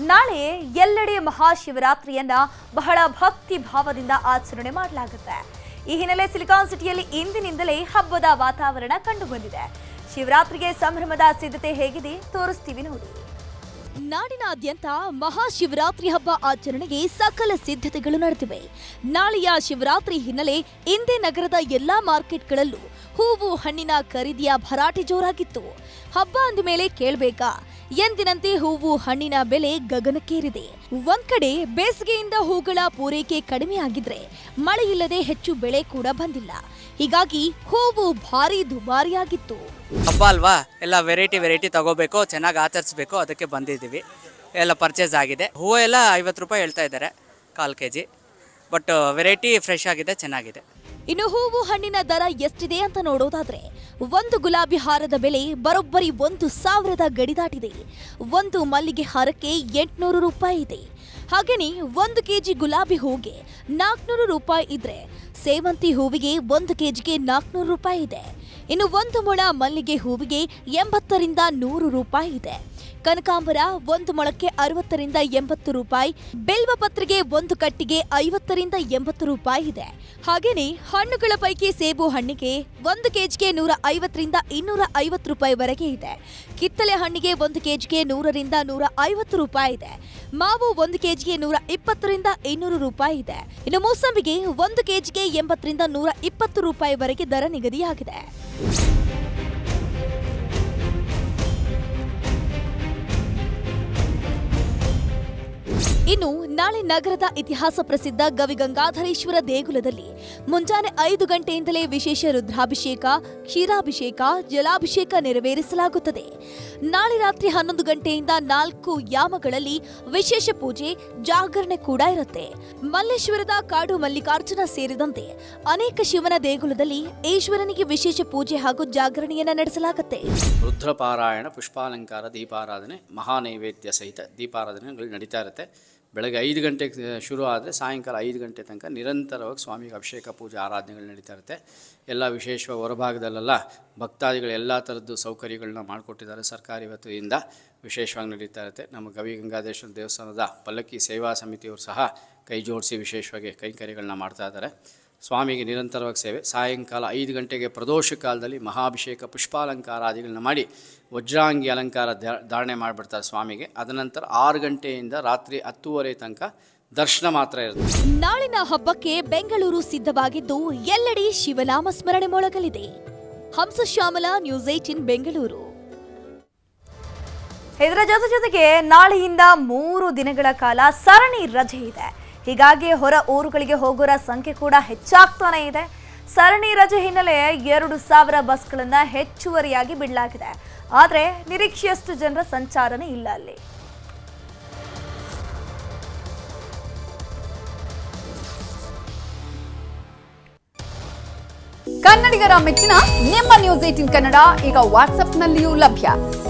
ನಾಳೆ ಎಲ್ಲೆಡೆ ಮಹಾಶಿವರಾತ್ರಿಯನ್ನ ಬಹಳ ಭಕ್ತಿ ಭಾವದಿಂದ ಆಚರಣೆ ಮಾಡಲಾಗುತ್ತೆ. ಈ ಹಿನ್ನೆಲೆ ಸಿಲಿಕಾನ್ ಸಿಟಿಯಲ್ಲಿ ಇಂದಿನಿಂದಲೇ ಹಬ್ಬದ ವಾತಾವರಣ ಕಂಡುಬಂದಿದೆ. ಶಿವರಾತ್ರಿಗೆ ಸಂಭ್ರಮದ ಸಿದ್ಧತೆ ಹೇಗಿದೆ ತೋರಿಸ್ತೀವಿ ನೋಡಿ. ನಾಡಿನಾದ್ಯಂತ ಮಹಾಶಿವರಾತ್ರಿ ಹಬ್ಬ ಆಚರಣೆಗೆ ಸಕಲ ಸಿದ್ಧತೆಗಳು ನಡೆದಿವೆ. ನಾಳೆಯ ಶಿವರಾತ್ರಿ ಹಿನ್ನೆಲೆ ಇಂದೇ ನಗರದ ಎಲ್ಲಾ ಮಾರ್ಕೆಟ್ಗಳಲ್ಲೂ ಹೂವು ಹಣ್ಣಿನ ಖರೀದಿಯ ಭರಾಟೆ ಜೋರಾಗಿತ್ತು. ಹಬ್ಬ ಅಂದ ಮೇಲೆ ಕೇಳ್ಬೇಕಾ? ಎಂದಿನಂತೆ ಹೂವು ಹಣ್ಣಿನ ಬೆಲೆ ಗಗನಕ್ಕೇರಿದೆ. ಒಂದ್ ಕಡೆ ಬೇಸಿಗೆಯಿಂದ ಹೂಗಳ ಪೂರೈಕೆ ಕಡಿಮೆಯಾಗಿದ್ರೆ ಮಳೆಯಿಲ್ಲದೆ ಹೆಚ್ಚು ಬೆಳೆ ಕೂಡ ಬಂದಿಲ್ಲ. ಹೀಗಾಗಿ ಹೂವು ಭಾರಿ ದುಬಾರಿಯಾಗಿತ್ತು. ಹಬ್ಬ ಅಲ್ವಾ? ಎಲ್ಲ ವೆರೈಟಿ ವೆರೈಟಿ ತಗೋಬೇಕು, ಚೆನ್ನಾಗಿ ಆಚರಿಸಬೇಕು, ಅದಕ್ಕೆ ಬಂದಿದ್ದೀವಿ. ಎಲ್ಲ ಪರ್ಚೇಸ್ ಆಗಿದೆ. ಹೂವು ಎಲ್ಲ ಐವತ್ತು ರೂಪಾಯಿ ಹೇಳ್ತಾ ಇದ್ದಾರೆ, ಕಾಲು K G but variety fresh ಆಗಿದೆ, ಚೆನ್ನಾಗಿದೆ. ಇನ್ನು ಹೂವು ಹಣ್ಣಿನ ದರ ಎಷ್ಟಿದೆ ಅಂತ ನೋಡೋದಾದ್ರೆ, ಒಂದು ಗುಲಾಬಿ ಹಾರದ ಬೆಲೆ ಬರೋಬ್ಬರಿ ಒಂದು ಸಾವಿರದ ಗಡಿ ದಾಟಿದೆ. ಒಂದು ಮಲ್ಲಿಗೆ ಹಾರಕ್ಕೆ ಎಂಟುನೂರು ರೂಪಾಯಿ ಇದೆ. ಹಾಗೇನೆ ಒಂದು ಕೆಜಿ ಗುಲಾಬಿ ಹೂವಿಗೆ ನಾಲ್ಕುನೂರು ರೂಪಾಯಿ ಇದ್ರೆ ಸೇವಂತಿ ಹೂವಿಗೆ ಒಂದು ಕೆಜಿಗೆ ನಾಲ್ಕುನೂರು ರೂಪಾಯಿ ಇದೆ. ಇನ್ನು ಒಂದು ಮೊಳ ಮಲ್ಲಿಗೆ ಹೂವಿಗೆ ಎಂಬತ್ತರಿಂದ ನೂರು ರೂಪಾಯಿ ಇದೆ. ಕನಕಾಂಬರ ಒಂದು ಮೊಳಕ್ಕೆ ಅರವತ್ತರಿಂದ ಎಂಬತ್ತು ರೂಪಾಯಿ, ಬೆಲ್ವ ಪತ್ರೆಗೆ ಒಂದು ಕಟ್ಟಿಗೆ ಐವತ್ತರಿಂದ ಎಂಬತ್ತು ರೂಪಾಯಿ ಇದೆ. ಹಾಗೆಯೇ ಹಣ್ಣುಗಳ ಪೈಕಿ ಸೇಬು ಹಣ್ಣಿಗೆ ಒಂದು ಕೆಜಿಗೆ ನೂರ ಐವತ್ತರಿಂದ ಇನ್ನೂರ ಐವತ್ತು ರೂಪಾಯಿವರೆಗೆ ಇದೆ. ಕಿತ್ತಳೆ ಹಣ್ಣಿಗೆ ಒಂದು ಕೆಜಿಗೆ ನೂರರಿಂದ ನೂರ ಐವತ್ತು ರೂಪಾಯಿ ಇದೆ. ಮಾವು ಒಂದು ಕೆಜಿಗೆ ನೂರ ಇಪ್ಪತ್ತರಿಂದ ಇನ್ನೂರು ರೂಪಾಯಿ ಇದೆ. ಇನ್ನು ಮೂಸಂಬಿಗೆ ಒಂದು ಕೆಜಿಗೆ ಎಂಬತ್ತರಿಂದ ನೂರ ಇಪ್ಪತ್ತು ರೂಪಾಯಿವರೆಗೆ ದರ ನಿಗದಿಯಾಗಿದೆ. you ಇನ್ನು ನಾಳೆ ನಗರದ ಇತಿಹಾಸ ಪ್ರಸಿದ್ಧ ಗವಿಗಂಗಾಧರೇಶ್ವರ ದೇಗುಲದಲ್ಲಿ ಮುಂಜಾನೆ ಐದು ಗಂಟೆಯಿಂದಲೇ ವಿಶೇಷ ರುದ್ರಾಭಿಷೇಕ, ಕ್ಷೀರಾಭಿಷೇಕ, ಜಲಾಭಿಷೇಕ ನೆರವೇರಿಸಲಾಗುತ್ತದೆ. ನಾಳೆ ರಾತ್ರಿ ಹನ್ನೊಂದು ಗಂಟೆಯಿಂದ ನಾಲ್ಕು ಯಾಮಗಳಲ್ಲಿ ವಿಶೇಷ ಪೂಜೆ, ಜಾಗರಣೆ ಕೂಡ ಇರುತ್ತೆ. ಮಲ್ಲೇಶ್ವರದ ಕಾಡು ಮಲ್ಲಿಕಾರ್ಜುನ ಸೇರಿದಂತೆ ಅನೇಕ ಶಿವನ ದೇಗುಲದಲ್ಲಿ ಈಶ್ವರನಿಗೆ ವಿಶೇಷ ಪೂಜೆ ಹಾಗೂ ಜಾಗರಣೆಯನ್ನ ನಡೆಸಲಾಗುತ್ತೆ. ರುದ್ರಪಾರಾಯಣ, ಪುಷ್ಪಾಲಂಕಾರ, ದೀಪಾರಾಧನೆ, ಮಹಾನೈವೇದ್ಯ ಸಹಿತ ದೀಪಾರಾಧನೆಗಳು ನಡೀತಾ ಇರುತ್ತೆ. ಬೆಳಗ್ಗೆ ಐದು ಗಂಟೆಗೆ ಶುರು ಆದರೆ ಸಾಯಂಕಾಲ ಐದು ಗಂಟೆ ತನಕ ನಿರಂತರವಾಗಿ ಸ್ವಾಮಿಗೆ ಅಭಿಷೇಕ, ಪೂಜೆ, ಆರಾಧನೆಗಳು ನಡೀತಾ ಇರುತ್ತೆ. ಎಲ್ಲ ವಿಶೇಷವಾಗಿ ಹೊರಭಾಗದಲ್ಲೆಲ್ಲ ಭಕ್ತಾದಿಗಳು ಎಲ್ಲ ಥರದ್ದು ಸೌಕರ್ಯಗಳನ್ನ ಮಾಡಿಕೊಟ್ಟಿದ್ದಾರೆ ಸರ್ಕಾರಿ ವತಿಯಿಂದ. ವಿಶೇಷವಾಗಿ ನಡೀತಾ ಇರುತ್ತೆ. ನಮ್ಮ ಗವಿ ಗಂಗಾಧೇಶ್ವರ ದೇವಸ್ಥಾನದ ಪಲ್ಲಕ್ಕಿ ಸೇವಾ ಸಮಿತಿಯವರು ಸಹ ಕೈ ಜೋಡಿಸಿ ವಿಶೇಷವಾಗಿ ಕೈಂಕರ್ಯಗಳನ್ನ ಮಾಡ್ತಾ ಇದ್ದಾರೆ. ಸ್ವಾಮಿಗೆ ನಿರಂತರವಾಗಿ ಸೇವೆ. ಸಾಯಂಕಾಲ ಐದು ಗಂಟೆಗೆ ಪ್ರದೋಷ ಕಾಲದಲ್ಲಿ ಮಹಾಭಿಷೇಕ ಪುಷ್ಪಾಲಂಕಾರಾದಿಗಳನ್ನ ಮಾಡಿ ವಜ್ರಾಂಗಿ ಅಲಂಕಾರ ಧಾರಣೆ ಮಾಡಿಬಿಡ್ತಾರೆ ಸ್ವಾಮಿಗೆ. ಅದನಂತರ ಆರು ಗಂಟೆಯಿಂದ ರಾತ್ರಿ ಹತ್ತುವರೆ ತನಕ ದರ್ಶನ ಮಾತ್ರ ಇರುತ್ತೆ. ನಾಳಿನ ಹಬ್ಬಕ್ಕೆ ಬೆಂಗಳೂರು ಸಿದ್ಧವಾಗಿದ್ದು ಎಲ್ಲೆಡೆ ಶಿವನಾಮ ಸ್ಮರಣೆ ಮೊಳಗಲಿದೆ. Hamsashyamala news eighteen Bengaluru. ಇದರ ಜೊತೆ ಜೊತೆಗೆ ನಾಳೆಯಿಂದ ಮೂರು ದಿನಗಳ ಕಾಲ ಸರಣಿ ರಜೆ ಇದೆ. ಹೀಗಾಗಿ ಹೊರ ಊರುಗಳಿಗೆ ಹೋಗೋರ ಸಂಖ್ಯೆ ಕೂಡ ಹೆಚ್ಚಾಗ್ತಾನೆ ಇದೆ. ಸರಣಿ ರಜೆ ಹಿನ್ನೆಲೆ ಎರಡು ಸಾವಿರ ಬಸ್ಗಳನ್ನ ಹೆಚ್ಚುವರಿಯಾಗಿ ಬಿಡಲಾಗಿದೆ. ಆದರೆ ನಿರೀಕ್ಷೆಯಷ್ಟು ಜನರ ಸಂಚಾರನೇ ಇಲ್ಲ ಅಲ್ಲಿ. ಕನ್ನಡಿಗರ ಮೆಚ್ಚಿನ ನಿಮ್ಮ ನ್ಯೂಸ್ ಏಟಿನ್ ಕನ್ನಡ ಈಗ ವಾಟ್ಸ್ಆಪ್ನಲ್ಲಿಯೂ ಲಭ್ಯ.